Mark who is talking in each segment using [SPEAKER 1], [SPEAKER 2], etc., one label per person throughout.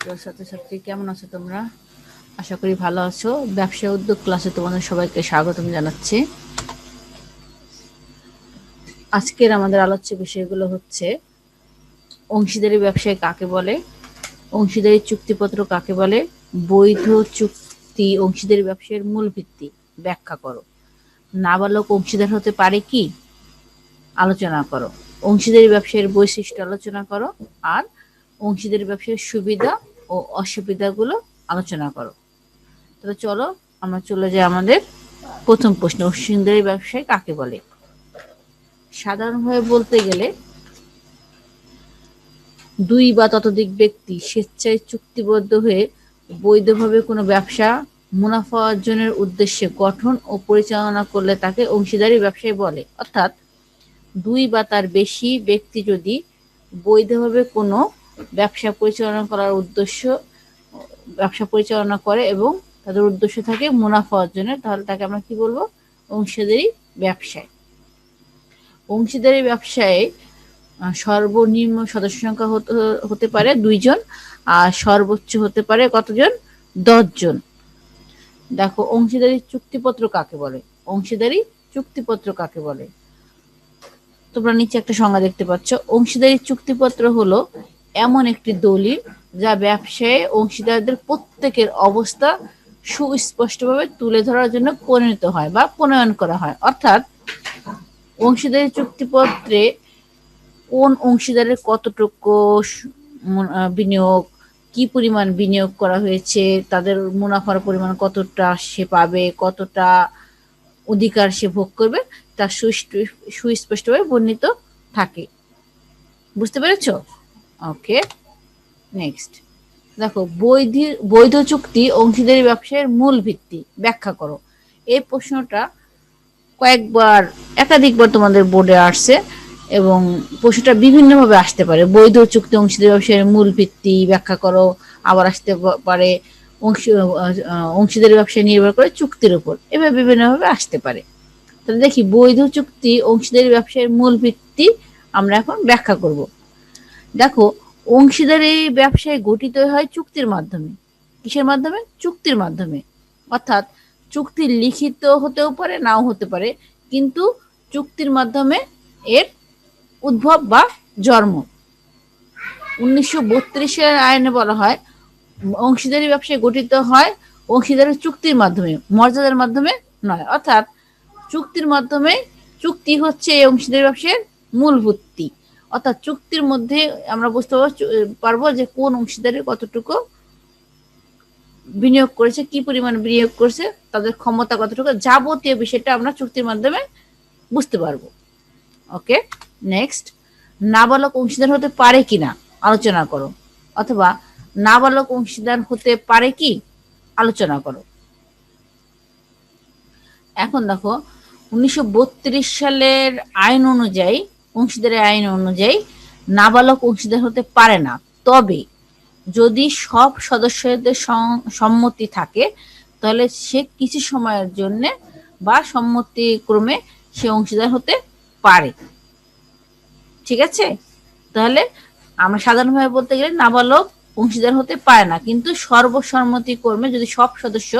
[SPEAKER 1] প্রিয় ছাত্রছাত্রী, কেমন আছো তোমরা? আশা করি ভালো আছো। ব্যবসা উদ্যোগ ক্লাসে তোমাদের সবাইকে স্বাগতম জানাচ্ছি। আজকের আমাদের আলোচ্য বিষয়গুলো হচ্ছে, অংশীদারি ব্যবসায় কাকে বলে, অংশীদারি চুক্তিপত্র কাকে বলে, বৈধ চুক্তি অংশীদারি ব্যবসায়ের মূল ভিত্তি, ব্যাখ্যা করো। নাবালক অংশীদার হতে পারে কি? আলোচনা করো। অংশীদারি ব্যবসায়ের বৈশিষ্ট্য আলোচনা করো। আর অংশীদারি ব্যবসায়ের সুবিধা ও অসুবিধাগুলো আলোচনা করো। তাহলে চলো আমরা চলে যাই আমাদের প্রথম প্রশ্ন অংশীদারি ব্যবসায় কাকে বলে? সাধারণভাবে বলতে গেলে দুই বা ততোধিক ব্যক্তি স্বেচ্ছায় চুক্তিবদ্ধ হয়ে বৈধভাবে কোনো ব্যবসা মুনাফা অর্জনের উদ্দেশ্যে গঠন ও পরিচালনা করলে তাকে অংশীদারি ব্যবসায় বলে। অর্থাৎ দুই বা তার বেশি ব্যক্তি যদি বৈধভাবে কোনো ব্যবসা পরিচালনা করার উদ্দেশ্য, ব্যবসা পরিচালনা করে এবং তাদের উদ্দেশ্য থাকে মুনাফা অর্জনের। তাহলে তাকে আমরা কি বলব? অংশীদারি ব্যবসায়। অংশীদারি ব্যবসায় সর্বনিম্ন সদস্য সংখ্যা হতে পারে দুইজন, আর সর্বোচ্চ হতে পারে কতজন? দশজন। দেখো, অংশীদারি চুক্তিপত্র কাকে বলে? অংশীদারি চুক্তিপত্র কাকে বলে? তোমরা নিচে একটা সংজ্ঞা দেখতে পাচ্ছ। অংশীদারি চুক্তিপত্র হলো এমন একটি দলিল যা ব্যবসায়ে অংশীদারদের প্রত্যেকের অবস্থা সুস্পষ্টভাবে তুলে ধরার জন্য পরিণত হয় বা প্রণয়ন করা হয়। অর্থাৎ অংশীদারি চুক্তিপত্রে কোন অংশীদারের কতটুকু বিনিয়োগ, কি পরিমাণ বিনিয়োগ করা হয়েছে, তাদের মুনাফার পরিমাণ কতটা সে পাবে, কতটা অধিকার সে ভোগ করবে, তা সুস্পষ্টভাবে বর্ণিত থাকে। বুঝতে পেরেছ? ওকে নেক্সট দেখো, বৈধ বৈধ চুক্তি অংশীদারি ব্যবসায়ের মূল ভিত্তি। ব্যাখ্যা করো। এই প্রশ্নটা কয়েকবার, একাধিকবার তোমাদের বোর্ডে আসছে এবং প্রশ্নটা বিভিন্নভাবে আসতে পারে। বৈধ চুক্তি অংশীদারি ব্যবসায়ের মূল ভিত্তি ব্যাখ্যা করো, আবার আসতে পারে অংশ অংশীদারি ব্যবসায় নির্ভর করে চুক্তির উপর। এভাবে বিভিন্নভাবে আসতে পারে। তাহলে দেখি, বৈধ চুক্তি অংশীদারি ব্যবসায়ের মূল ভিত্তি আমরা এখন ব্যাখ্যা করব। দেখো, অংশীদারি ব্যবসায় গঠিত হয় চুক্তির মাধ্যমে। কিসের মাধ্যমে? চুক্তির মাধ্যমে। অর্থাৎ চুক্তি লিখিত হতেও পারে, নাও হতে পারে, কিন্তু চুক্তির মাধ্যমে এর উদ্ভব বা জন্ম। উনিশশো বত্রিশের আইনে বলা হয়, অংশীদারি ব্যবসায় গঠিত হয় অংশীদারের চুক্তির মাধ্যমে, মর্যাদার মাধ্যমে নয়। অর্থাৎ চুক্তির মাধ্যমে চুক্তি হচ্ছে এই অংশীদারি ব্যবসায়ের মূল ভিত্তি অর্থাৎ চুক্তির মধ্যে আমরা বুঝতে পারব যে কোন অংশীদারের কতটুকু বিনিয়োগ করেছে, কি পরিমাণ বিনিয়োগ করেছে, তাদের ক্ষমতা কতটুকু, যাবতীয় বিষয়টা আমরা চুক্তির মাধ্যমে বুঝতে পারব। Okay, next. নাবালক অংশীদার হতে পারে কিনা, আলোচনা করো। অথবা নাবালক অংশীদার হতে পারে কি, আলোচনা করো। এখন দেখো, উনিশশো বত্রিশ সালের আইন অনুযায়ী অংশীদারের আইন অনুযায়ী নাবালক অংশীদার হতে পারে না। তবে যদি সব সদস্যদের সম্মতি থাকে, তাহলে সে কিছু সময়ের জন্য বা সম্মতিক্রমে সে অংশীদার হতে পারে। ঠিক আছে? তাহলে আমরা সাধারণভাবে বলতে গেলে নাবালক অংশীদার হতে পারে না। কিন্তু সর্বসম্মতি কর্মে যদি সব সদস্য,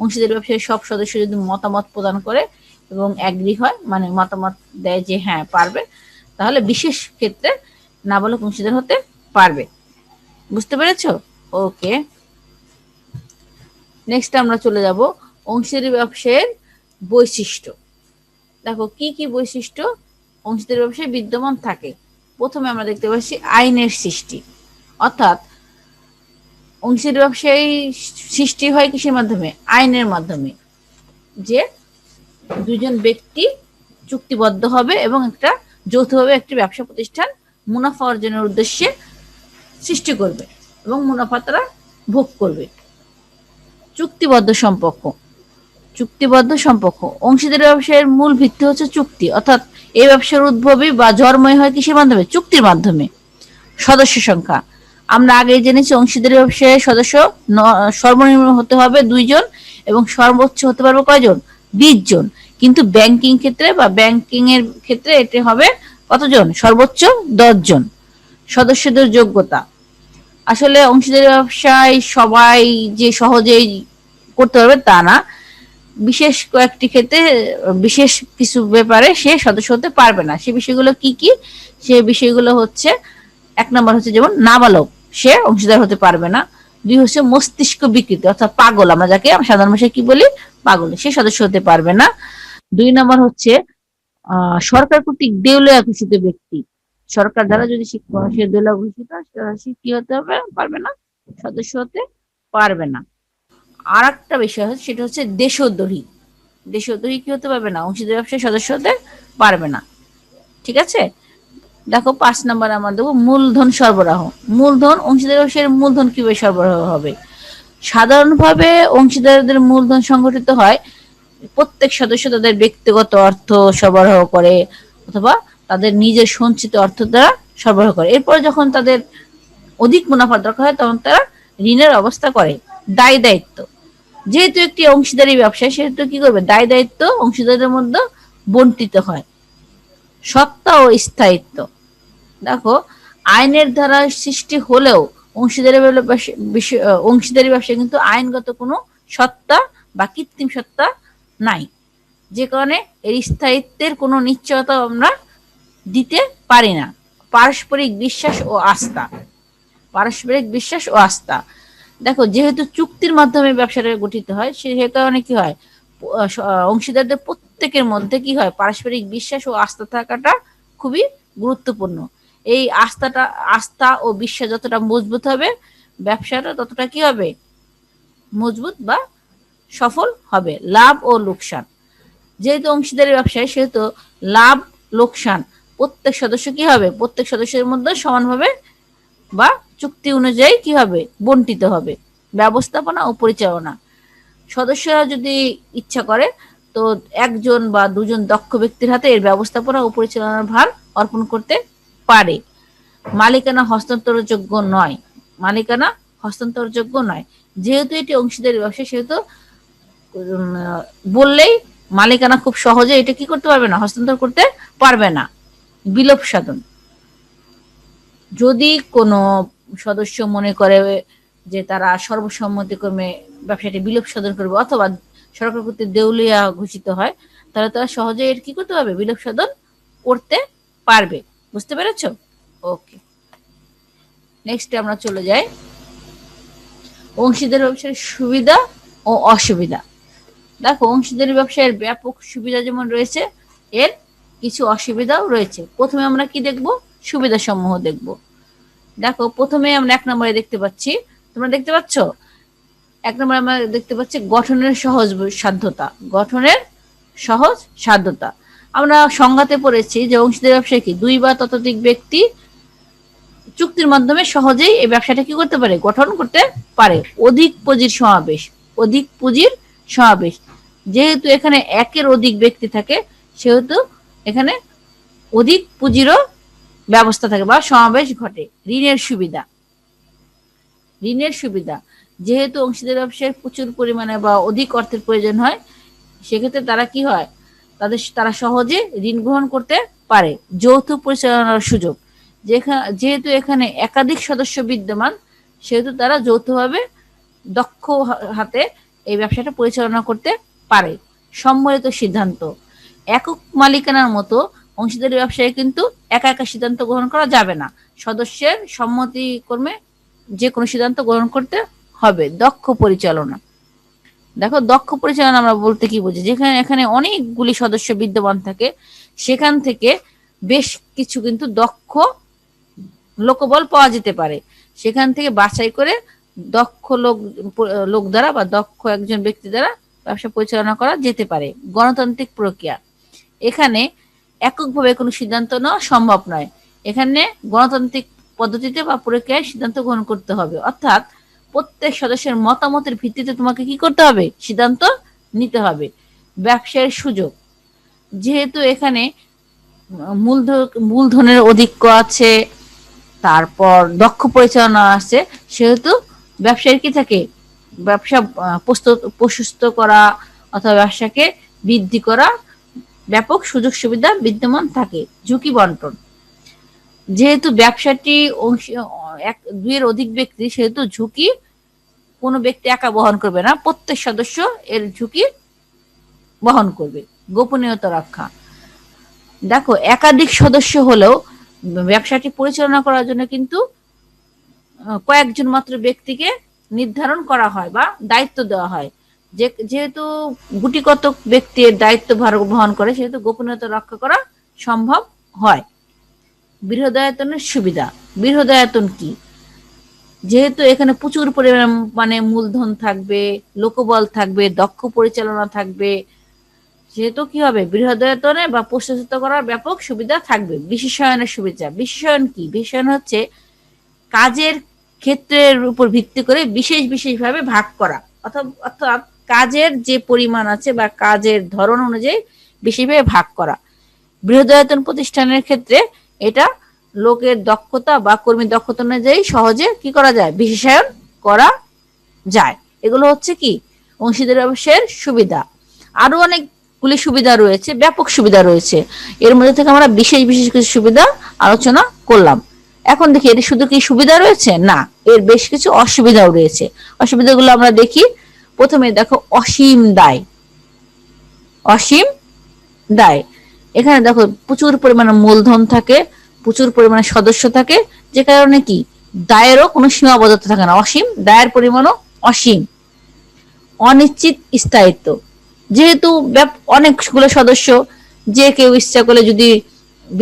[SPEAKER 1] অংশীদার ব্যবসায়ী সব সদস্য যদি মতামত প্রদান করে এবং অ্যাগ্রি হয় মানে মতামত দেয় যে হ্যাঁ পারবে তাহলে বিশেষ ক্ষেত্রে নাবালক অংশীদার হতে পারবে। বুঝতে পেরেছ? ওকে। নেক্সট আমরা চলে যাব অংশীদারি ব্যবসায়ের বৈশিষ্ট্য। দেখো, কি কি বৈশিষ্ট্য? অংশীদারি ব্যবসায় বিদ্যমান থাকে। প্রথমে আমরা দেখতে পাচ্ছি আইনের সৃষ্টি। অর্থাৎ অংশীদারি ব্যবসায়ী সৃষ্টি হয় কিসের মাধ্যমে? আইনের মাধ্যমে। যে দুজন ব্যক্তি চুক্তিবদ্ধ হবে এবং একটা যৌথভাবে একটি ব্যবসা প্রতিষ্ঠান মুনাফা অর্জনের উদ্দেশ্যে সৃষ্টি করবে এবং মুনাফা তারা ভোগ করবে। চুক্তিবদ্ধ সম্পর্ক। চুক্তিবদ্ধ সম্পর্ক। অংশীদারি ব্যবসায়ের মূল ভিত্তি হচ্ছে চুক্তি। অর্থাৎ এই ব্যবসার উদ্ভবই বা জন্মই হয় কিসের মাধ্যমে? চুক্তির মাধ্যমে। সদস্য সংখ্যা। আমরা আগে জেনেছি অংশীদারি ব্যবসায়ের সদস্য সর্বনিম্ন হতে হবে দুইজন এবং সর্বোচ্চ হতে পারবে কয়জন? বিশ জন। কিন্তু ব্যাংকিং ক্ষেত্রে বা ব্যাংকিং এর ক্ষেত্রে এটি হবে কতজন? সর্বোচ্চ দশ জন সদস্যদের যোগ্যতা। আসলে অংশীদারি ব্যবসায় সবাই যে সহজেই করতে পারবে তা না। বিশেষ কয়েকটি ক্ষেত্রে, বিশেষ কিছু ব্যাপারে সে সদস্য হতে পারবে না। সে বিষয়গুলো কি কি? সে বিষয়গুলো হচ্ছে, এক নম্বর হচ্ছে যেমন নাবালক, সে অংশীদার হতে পারবে না। দুই হচ্ছে মস্তিষ্ক বিকৃতি, অর্থাৎ পাগল। আমরা যাকে সাধারণ ভাষায় কি বলি? পাগল। সে সদস্য হতে পারবে না। দুই নম্বর হচ্ছে সরকার কর্তৃক দেউলিয়া ঘোষিত ব্যক্তি। সরকার দ্বারা যদি সে দেউলিয়া ঘোষিত সে কি হতে হবে? পারবে না। সদস্য হতে পারবে না। আর একটা বিষয় হচ্ছে, সেটা হচ্ছে দেশদ্রোহী। দেশদ্রোহী কি হতে পারবে না? অংশীদার ব্যবসায় সদস্য হতে পারবে না। ঠিক আছে? দেখো, পাঁচ নাম্বার আমরা দেবো, মূলধন সরবরাহ। মূলধন, অংশীদার ব্যবসায়ের মূলধন কীভাবে সরবরাহ হবে? সাধারণভাবে অংশীদারদের মূলধন সংগঠিত হয় প্রত্যেক সদস্য তাদের ব্যক্তিগত অর্থ সরবরাহ করে, অথবা তাদের নিজের সঞ্চিত অর্থ দ্বারা সরবরাহ করে। এরপর যখন তাদের অধিক মুনাফা দরকার হয়, তখন তারা ঋণের অবস্থা করে। দায় দায়িত্ব। যেহেতু একটি অংশীদারি ব্যবসা সেহেতু কি করবে? দায় দায়িত্ব অংশীদারের মধ্যে বন্টিত হয়। সত্তা ও স্থায়িত্ব। দেখো, আইনের দ্বারা সৃষ্টি হলেও অংশীদারি অংশীদারি ব্যবসা কিন্তু আইনগত কোনো সত্তা বা কৃত্রিম সত্তা নাই। যে কারণে এর স্থায়িত্বের কোনো নিশ্চয়তা আমরা দিতে পারি না। পারস্পরিক বিশ্বাস ও আস্থা। পারস্পরিক বিশ্বাস ও আস্থা। দেখো, যেহেতু চুক্তির মাধ্যমে ব্যবসাটা গঠিত হয়, সে কারণে কি হয়? অংশীদারদের প্রত্যেকের মধ্যে কি হয়? পারস্পরিক বিশ্বাস ও আস্থা থাকাটা খুবই গুরুত্বপূর্ণ। এই আস্থাটা, আস্থা ও বিশ্বাস যতটা মজবুত হবে, ব্যবসাটা ততটা কি হবে? মজবুত বা সফল হবে, লাভ ও লোকসান। যেহেতু অংশীদারি ব্যবসায়, সেহেতু লাভ, লোকসান, প্রত্যেক সদস্য কি হবে? প্রত্যেক সদস্যের মধ্যে সমানভাবে বা চুক্তি অনুযায়ী কি হবে? বন্টিত হবে। ব্যবস্থাপনা ও পরিচালনা। সদস্যরা যদি ইচ্ছা করে, তো একজন বা দুজন দক্ষ ব্যক্তির হাতে এর ব্যবস্থাপনা ও পরিচালনার ভার অর্পণ করতে পারে। মালিকানা হস্তান্তরযোগ্য নয়। মালিকানা হস্তান্তরযোগ্য নয়। যেহেতু এটি অংশীদারি ব্যবসা, সেহেতু বললেই মালিকানা খুব সহজে এটা কি করতে পারবে না, হস্তান্তর করতে পারবে না। বিলোপ সাধন। যদি কোনো সদস্য মনে করে যে তারা সর্বসম্মতিক্রমে ব্যবসাটি বিলোপ সাধন করবে অথবা সরকার কর্তৃক দেউলিয়া ঘোষিত হয়, তাহলে তারা সহজে এর কি করতে পারবে? বিলোপ সাধন করতে পারবে। বুঝতে পেরেছ? ওকে। নেক্সট আমরা চলে যাই। অংশীদার ব্যবসার সুবিধা ও অসুবিধা। দেখো অংশীদারি ব্যবসায়ের ব্যাপক সুবিধা যেমন রয়েছে, এর কিছু অসুবিধাও রয়েছে। প্রথমে আমরা কি দেখব? সুবিধা সমূহ দেখব। দেখো, প্রথমে আমরা এক নম্বরে দেখতে পাচ্ছি, তোমরা দেখতে পাচ্ছ? এক নম্বরে আমরা দেখতে পাচ্ছি গঠনের সহজ সাধ্যতা, গঠনের সহজ সাধ্যতা। আমরা সংঘাতে পড়েছি যে অংশীদার ব্যবসায় কি? দুই বা ততোধিক ব্যক্তি চুক্তির মাধ্যমে সহজেই এই ব্যবসাটা কি করতে পারে? গঠন করতে পারে। অধিক পুঁজির সমাবেশ, অধিক পুঁজির সমাবেশ। যেহেতু এখানে একের অধিক ব্যক্তি থাকে, সেহেতু এখানে অধিক পুঁজিরও ব্যবস্থা থাকে বা সমাবেশ ঘটে। ঋণের সুবিধা। ঋণের সুবিধা। যেহেতু অংশীদার ব্যবসায় প্রচুর পরিমাণে বা অধিক অর্থের প্রয়োজন হয়, সেক্ষেত্রে তারা কি হয়? তাদের, তারা সহজে ঋণ গ্রহণ করতে পারে। যৌথ পরিচালনার সুযোগ। যেহেতু এখানে একাধিক সদস্য বিদ্যমান, সেহেতু তারা যৌথভাবে দক্ষ হাতে এই ব্যবসাটা পরিচালনা করতে পারে। সম্মিলিত সিদ্ধান্ত। একক মালিকানার মতো অংশীদারি ব্যবসায় কিন্তু একা একা সিদ্ধান্ত গ্রহণ করা যাবে না। সদস্যের সম্মতি কর্মে যে কোনো সিদ্ধান্ত গ্রহণ করতে হবে। দক্ষ পরিচালনা। দেখো, দক্ষ পরিচালনা আমরা বলতে কি বুঝি? যেখানে, এখানে অনেকগুলি সদস্য বিদ্যমান থাকে। সেখান থেকে বেশ কিছু কিন্তু দক্ষ লোকবল পাওয়া যেতে পারে। সেখান থেকে বাছাই করে দক্ষ লোক লোক দ্বারা বা দক্ষ একজন ব্যক্তি দ্বারা ব্যবসা পরিচালনা করা যেতে পারে। গণতান্ত্রিক প্রক্রিয়া। এখানে এককভাবে কোনো সিদ্ধান্ত নেওয়া সম্ভব নয়। এখানে গণতান্ত্রিক পদ্ধতিতে বা প্রক্রিয়ায় সিদ্ধান্ত গ্রহণ করতে হবে। অর্থাৎ প্রত্যেক সদস্যের মতামতের ভিত্তিতে তোমাকে কি করতে হবে? সিদ্ধান্ত নিতে হবে। ব্যবসায়ের সুযোগ। যেহেতু এখানে মূলধন মূলধনের অধিক্য আছে, তারপর দক্ষ পরিচালনা আছে, সেহেতু ব্যবসায়ের কি থাকে? ব্যবসা প্রস্তুত প্রশস্ত করা অথবা ব্যবসাকে বৃদ্ধি করা ব্যাপক সুযোগ সুবিধা বিদ্যমান থাকে, ঝুঁকি বন্টন। যেহেতু ব্যবসাটি এক, দুইয়ের অধিক ব্যক্তি, সেহেতু ঝুঁকি কোনো ব্যক্তি একা বহন করবে না, প্রত্যেক সদস্য এর ঝুঁকি বহন করবে, গোপনীয়তা রক্ষা। দেখো, একাধিক সদস্য হলেও ব্যবসাটি পরিচালনা করার জন্য কিন্তু কয়েকজন মাত্র ব্যক্তিকে নির্ধারণ করা হয় বা দায়িত্ব দেওয়া হয়। যে, যেহেতু গুটিকত ব্যক্তির দায়িত্ব ভার, বহন করে, সেহেতু গোপনীয়তা রক্ষা করা সম্ভব হয়। বৃহদায়তনের সুবিধা। বৃহদায়তন কি? যেহেতু এখানে প্রচুর পরিমাণ মানে মূলধন থাকবে, লোকবল থাকবে, দক্ষ পরিচালনা থাকবে যেহেতু কি হবে? বৃহদায়তনে বা প্রশাসিত করার ব্যাপক সুবিধা থাকবে। বিশেষায়নের সুবিধা। বিশেষায়ন কি? বিশেষায়ন হচ্ছে কাজের ক্ষেত্রের উপর ভিত্তি করে বিশেষ বিশেষভাবে ভাগ করা। অর্থাৎ অর্থাৎ কাজের যে পরিমাণ আছে বা কাজের ধরন অনুযায়ী বিশেষভাবে ভাগ করা। বৃহদায়তন প্রতিষ্ঠানের ক্ষেত্রে এটা লোকের দক্ষতা বা কর্মী দক্ষতা অনুযায়ী সহজে কি করা যায়? বিশেষায়ন করা যায়। এগুলো হচ্ছে কি? অংশীদার ব্যবসায়ের সুবিধা। আরও অনেকগুলি সুবিধা রয়েছে, ব্যাপক সুবিধা রয়েছে। এর মধ্যে থেকে আমরা বিশেষ বিশেষ কিছু সুবিধা আলোচনা করলাম। এখন দেখি, এর শুধু কি সুবিধা রয়েছে? না, এর বেশ কিছু অসুবিধাও রয়েছে। অসুবিধাগুলো আমরা দেখি। প্রথমে দেখো, অসীম দায়। অসীম দায়। এখানে দেখো, প্রচুর পরিমাণে মূলধন থাকে, প্রচুর পরিমাণে সদস্য থাকে, যে কারণে কি? দায়েরও কোনো সীমাবদ্ধতা থাকে না। অসীম, দায়ের পরিমাণও অসীম। অনিশ্চিত স্থায়িত্ব। যেহেতু অনেকগুলো সদস্য, যে কেউ ইচ্ছা করলে যদি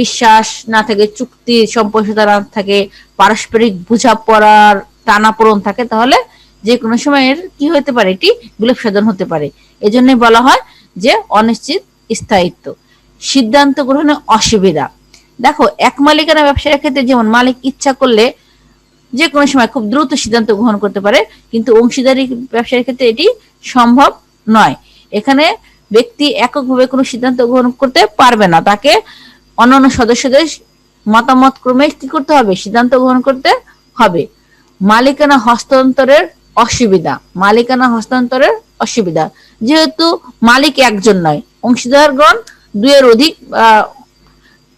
[SPEAKER 1] বিশ্বাস না থাকে, চুক্তি সম্পর্কতা না থাকে, পারস্পরিক বোঝাপড়ার টানাপোড়ন থাকে, তাহলে যে কোনো সময়ের কি হতে পারে? এটি বিলোপ সাধন হতে পারে। এজন্যই বলা হয় যে অনিশ্চিত স্থায়িত্ব। সিদ্ধান্ত গ্রহণে অসুবিধা। দেখো, এক মালিকানা ব্যবসার ক্ষেত্রে যেমন মালিক ইচ্ছা করলে যে কোনো সময় খুব দ্রুত সিদ্ধান্ত গ্রহণ করতে পারে, কিন্তু অংশীদারি ব্যবসার ক্ষেত্রে এটি সম্ভব নয়। এখানে ব্যক্তি এককভাবে কোনো সিদ্ধান্ত গ্রহণ করতে পারবে না। তাকে অন্যান্য সদস্যদের মতামত ক্রমে কি করতে হবে, সিদ্ধান্ত গ্রহণ করতে হবে। মালিকানা হস্তান্তরের অসুবিধা, মালিকানা হস্তান্তরের অসুবিধা। যেহেতু মালিক একজন নয়, অংশীদারগণ দুইয়ের অধিক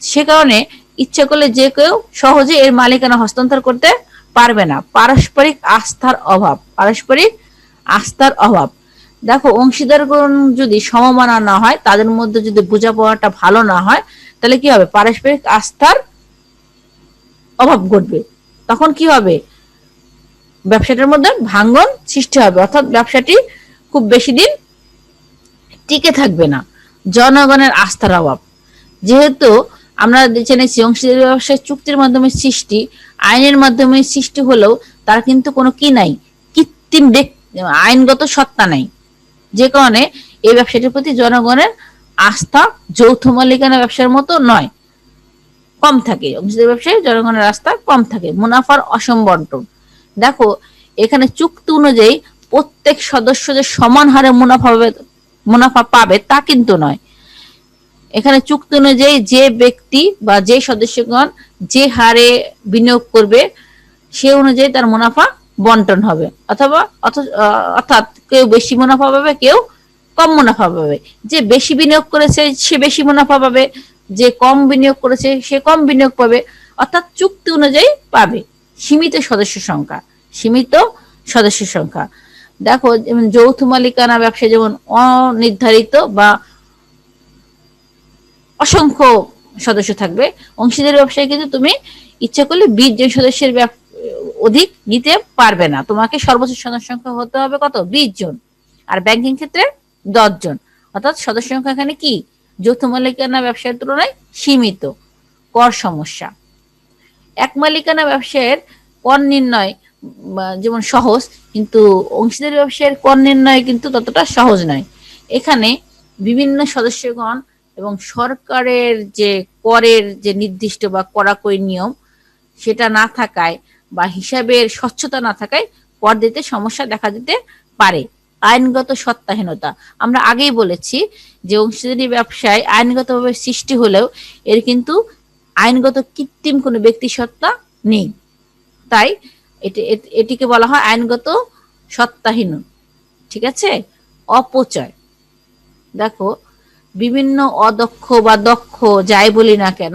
[SPEAKER 1] সে কারণে ইচ্ছা করলে যে কেউ সহজে এর মালিকানা হস্তান্তর করতে পারবে না। পারস্পরিক আস্থার অভাব, পারস্পরিক আস্থার অভাব। দেখো, অংশীদারগণ যদি সমমানা না হয়, তাদের মধ্যে যদি বোঝাপড়াটা ভালো না হয় তাহলে কি হবে? পারস্পরিক আস্থার অভাব ঘটবে। তখন কি হবে? ব্যবসাটার মধ্যে ভাঙ্গন সৃষ্টি হবে। অর্থাৎ ব্যবসাটি খুব বেশি দিন টিকে থাকবে না। জনগণের আস্থার অভাব। যেহেতু আমরা জেনেছি অংশীদারি ব্যবসায় চুক্তির মাধ্যমে সৃষ্টি, আইনের মাধ্যমে সৃষ্টি হলেও তার কিন্তু কোনো কি নাই? কৃত্রিম আইনগত সত্তা নাই। যে কারণে এই ব্যবসাটির প্রতি জনগণের আস্থা যৌথ মালিকানা ব্যবসার মতো নয়। কম থাকে। অংশীদারি ব্যবসায় জনগণের আস্থা কম থাকে। মুনাফার অসম বন্টন দেখো, এখানে চুক্তি অনুযায়ী প্রত্যেক সদস্য যে সমান হারে মুনাফা পাবে মুনাফা পাবে তা কিন্তু নয়। এখানে চুক্তি অনুযায়ী যে ব্যক্তি বা যে সদস্যগণ যে হারে বিনিয়োগ করবে, সে অনুযায়ী তার মুনাফা বন্টন হবে। অথবা অর্থাৎ কেউ বেশি মুনাফা পাবে, কেউ কম মুনাফা পাবে। যে বেশি বিনিয়োগ করেছে, সে বেশি মুনাফা পাবে। যে কম বিনিয়োগ করেছে, সে কম বিনিয়োগ পাবে। অর্থাৎ চুক্তি অনুযায়ী পাবে। সীমিত সদস্য সংখ্যা। সীমিত সদস্য সংখ্যা। দেখো, যেমন যৌথ মালিকানা ব্যবসা যেমন অনির্ধারিত বা অসংখ্য সদস্য থাকবে, অংশীদারি ব্যবসায় কিন্তু তুমি ইচ্ছা করলে বিশ জন সদস্যের অধিক নিতে পারবে না। তোমাকে সর্বোচ্চ সদস্য সংখ্যা হতে হবে কত? বিশ জন। আর ব্যাংকিং ক্ষেত্রে দশ জন অর্থাৎ সদস্য সংখ্যা এখানে কি? যৌথ মালিকানা ব্যবসার তুলনায় সীমিত। কর সমস্যা। এক মালিকানা ব্যবসায়ের কর নির্ণয় যেমন সহজ, কিন্তু অংশীদারি ব্যবসায়ের কর নির্ণয় কিন্তু ততটা সহজ নয়। এখানে বিভিন্ন সদস্যগণ এবং সরকারের যে করের যে নির্দিষ্ট বা কড়াকড়ি নিয়ম, সেটা না থাকায় বা হিসাবের স্বচ্ছতা না থাকায় কর দিতে সমস্যা দেখা দিতে পারে। আইনগত সত্তাহীনতা। আমরা আগেই বলেছি যে অংশীদারি ব্যবসায় আইনগতভাবে সৃষ্টি হলেও এর কিন্তু আইনগত কৃত্রিম কোনো ব্যক্তি সত্তা নেই। তাই এটি এটি- এটিকে বলা হয় আইনগত সত্তাহীন। ঠিক আছে? অপচয়। দেখো, বিভিন্ন অদক্ষ বা দক্ষ যাই বলি না কেন,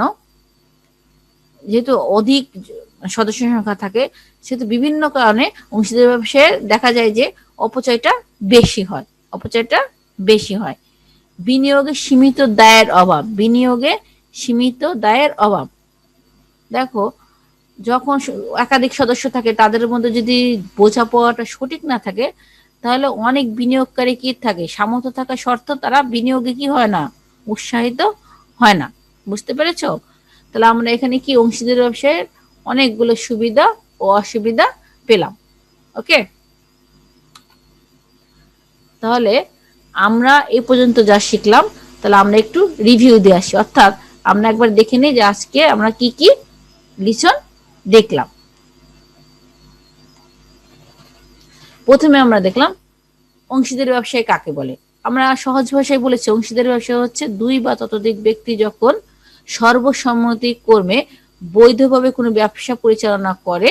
[SPEAKER 1] যেহেতু অধিক সদস্য সংখ্যা থাকে, সেহেতু বিভিন্ন কারণে অংশীদারি ব্যবসায় দেখা যায় যে অপচয়টা বেশি হয়, অপচয়টা বেশি হয়। বিনিয়োগে সীমিত দায়ের অভাব, বিনিয়োগে সীমিত দায়ের অভাব। দেখো, যখন একাধিক সদস্য থাকে, তাদের মধ্যে যদি বোঝাপড়াটা সঠিক না থাকে, তাহলে অনেক বিনিয়োগকারী কি থাকে? সামর্থ্য থাকা শর্ত তারা বিনিয়োগে কি হয় না? উৎসাহিত হয় না। বুঝতে পেরেছ? তাহলে আমরা এখানে কি অংশীদার ব্যবসায়ের অনেকগুলো সুবিধা ও অসুবিধা পেলাম। ওকে তাহলে আমরা এই পর্যন্ত যা শিখলাম, তাহলে আমরা একটু রিভিউ দিয়ে আসি। অর্থাৎ আমরা একবার দেখে নিই যে আজকে আমরা কি কি লিসন দেখলাম। প্রথমে আমরা দেখলাম, অংশীদারি ব্যবসায় কাকে বলে? আমরা সহজ ভাষায় বলেছি, অংশীদারি ব্যবসা হচ্ছে দুই বা ততোধিক ব্যক্তি যখন সর্বসম্মতি কর্মে বৈধভাবে কোনো ব্যবসা পরিচালনা করে,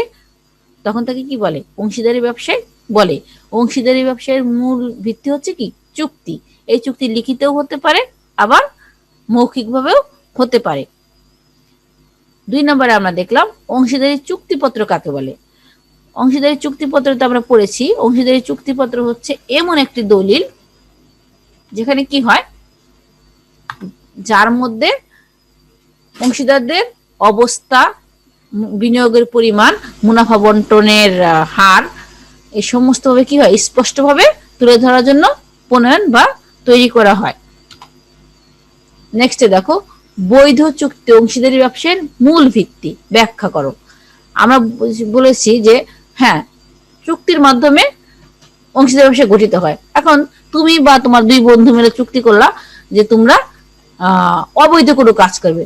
[SPEAKER 1] তখন তাকে কি বলে? অংশীদারি ব্যবসায় বলে। অংশীদারি ব্যবসায়ের মূল ভিত্তি হচ্ছে কি? চুক্তি। এই চুক্তি লিখিতও হতে পারে, আবার মৌখিকভাবেও হতে পারে। দুই নম্বরে আমরা দেখলাম, অংশীদারি চুক্তিপত্র কাকে বলে? অংশীদারি চুক্তিপত্র তো আমরা পড়েছি। অংশীদারি চুক্তিপত্র হচ্ছে এমন একটি দলিল, যেখানে কি হয়? যার মধ্যে অংশীদারদের অবস্থা, বিনিয়োগের পরিমাণ, মুনাফা বন্টনের হার এই সমস্ত ভাবে কি হয়? স্পষ্টভাবে তুলে ধরার জন্য প্রণয়ন বা তৈরি করা হয়। নেক্সটে দেখো, বৈধ চুক্তি অংশীদারি ব্যবসার মূল ভিত্তি ব্যাখ্যা করো। আমরা বলেছি যে হ্যাঁ চুক্তির মাধ্যমে অংশীদার ব্যবসা গঠিত হয়। এখন তুমি বা তোমার দুই বন্ধু মিলে চুক্তি করলা যে তোমরা অবৈধ কোনো কাজ করবে।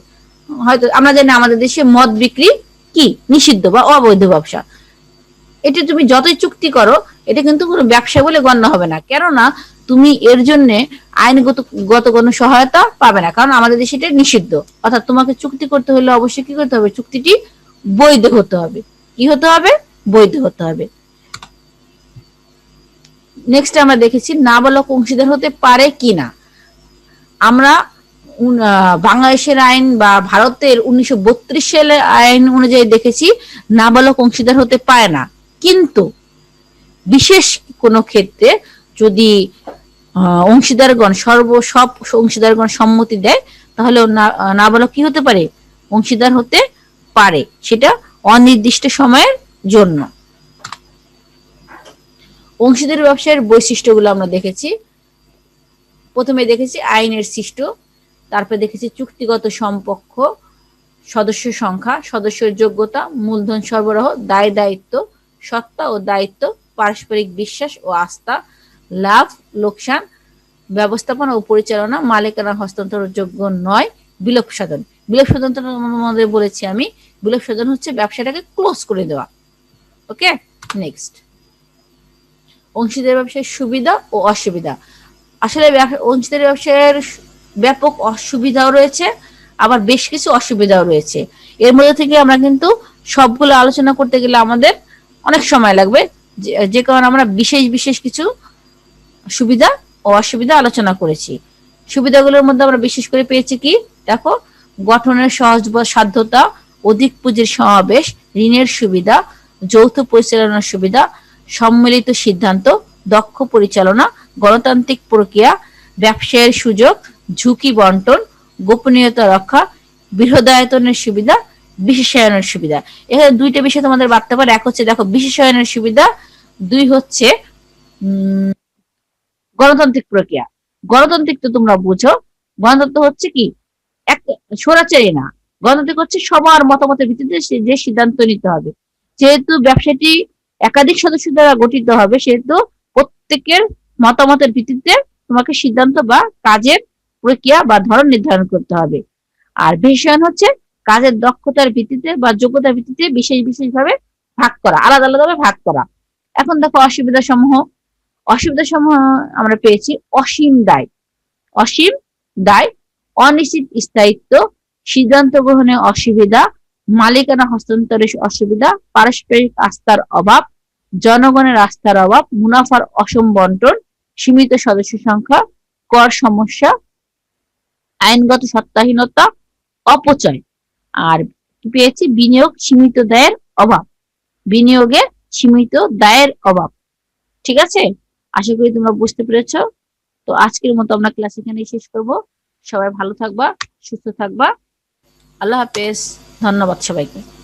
[SPEAKER 1] হয়তো আমরা জানি আমাদের দেশে মদ বিক্রি কি? নিষিদ্ধ বা অবৈধ ব্যবসা। এটা তুমি যতই চুক্তি করো, এটা কিন্তু কোনো ব্যবসা বলে গণ্য হবে না। কেননা তুমি এর জন্য আইনগত, গত কোনো সহায়তা পাবে না। কারণ আমাদের দেশে এটা নিষিদ্ধ। অর্থাৎ তোমাকে চুক্তি করতে হলে অবশ্যই কি করতে হবে? চুক্তিটি বৈধ হতে হবে। কি হতে হবে? বৈধ হতে হবে। নেক্সট আমরা দেখেছি নাবালক অংশীদার হতে পারে কি না আমরা বাংলাদেশের আইন বা ভারতের উনিশশো বত্রিশ সালের আইন অনুযায়ী দেখেছি, নাবালক অংশীদার হতে পারে না। কিন্তু বিশেষ কোনো ক্ষেত্রে যদি অংশীদারগণ সর্ব, সব অংশীদারগণ সম্মতি দেয় তাহলে নাবালক কি হতে পারে? অংশীদার হতে পারে। সেটা অনির্দিষ্ট সময়ের জন্য। অংশীদার ব্যবসায়ের বৈশিষ্ট্যগুলো আমরা দেখেছি। প্রথমে দেখেছি আইনের সৃষ্ট তারপরে দেখেছি চুক্তিগত সম্পর্ক সদস্য সংখ্যা, সদস্যের যোগ্যতা, মূলধন সরবরাহ, দায় দায়িত্ব, সত্তা ও দায়িত্ব, পারস্পরিক বিশ্বাস ও আস্থা, লাভ, লোকসান, ব্যবস্থাপনা ও পরিচালনা মালিকানা হস্তান্তর যোগ্য নয়, বিলোপ সাধন। বিলোপ সাধন বলেছি আমি। বিলোপ সাধন হচ্ছে ব্যবসাটাকে ক্লোজ করে দেওয়া। ওকে? নেক্সট অংশীদার ব্যবসায় সুবিধা ও অসুবিধা। আসলে অংশীদারি ব্যবসায়ের ব্যাপক অসুবিধাও রয়েছে, আবার বেশ কিছু অসুবিধাও রয়েছে। এর মধ্যে থেকে আমরা কিন্তু সবগুলো আলোচনা করতে গেলে আমাদের অনেক সময় লাগবে, যে- কারণে আমরা বিশেষ বিশেষ কিছু সুবিধা ও অসুবিধা আলোচনা করেছি। সুবিধাগুলোর মধ্যে আমরা বিশেষ করে পেয়েছি কি? দেখো, গঠনের সহজ সাধ্যতা, অধিক পুঁজির সমাবেশ, ঋণের সুবিধা, যৌথ পরিচালনার সুবিধা, সম্মিলিত সিদ্ধান্ত, দক্ষ পরিচালনা, গণতান্ত্রিক প্রক্রিয়া, ব্যবসায়ের সুযোগ ঝুঁকি বন্টন, গোপনীয়তা রক্ষা, বৃহদায়তনের সুবিধা, বিশেষায়নের সুবিধা। এখানে দুইটা বিষয় তোমাদের বাড়তে পারে। এক হচ্ছে, দেখো, বিশেষায়নের সুবিধা, দুই হচ্ছে গণতান্ত্রিক প্রক্রিয়া। গণতান্ত্রিক তো তোমরা বুঝো। গণতন্ত্র হচ্ছে কি, এক সরাচারি না। গণতান্ত্রিক হচ্ছে সবার মতামতের ভিত্তিতে যে সিদ্ধান্ত নিতে হবে। যেহেতু ব্যবসাটি একাধিক সদস্য দ্বারা গঠিত হবে, সেহেতু প্রত্যেকের মতামতের ভিত্তিতে তোমাকে সিদ্ধান্ত বা কাজের প্রক্রিয়া বা ধরন নির্ধারণ করতে হবে। আর বিশেষণ হচ্ছে কাজের দক্ষতার ভিত্তিতে বা যোগ্যতার ভিত্তিতে বিশেষ বিশেষ ভাবে ভাগ করা, আলাদা আলাদা ভাবে ভাগ করা। এখন দেখো অসুবিধা সমূহ। অসুবিধা সমূহ আমরা পেয়েছি অসীম দায়। অসীম দায়, অনিশ্চিত স্থায়িত্ব, সিদ্ধান্ত গ্রহণে অসুবিধা, মালিকানা হস্তান্তরের অসুবিধা, পারস্পরিক আস্থার অভাব, জনগণের আস্থার অভাব, মুনাফার অসম বন্টন, সীমিত সদস্য সংখ্যা, কর সমস্যা আইনগত সত্তাহীনতা, অপচয়। আর পেয়েছি বিনিয়োগ সীমিত দায়ের অভাব। বিনিয়োগের সীমিত দায়ের অভাব। ঠিক আছে? আশা করি তোমরা বুঝতে পেরেছ। তো আজকের মতো আমরা ক্লাস এখানেই শেষ করব। সবাই ভালো থাকবা, সুস্থ থাকবা। আল্লাহ হাফেজ। ধন্যবাদ সবাইকে।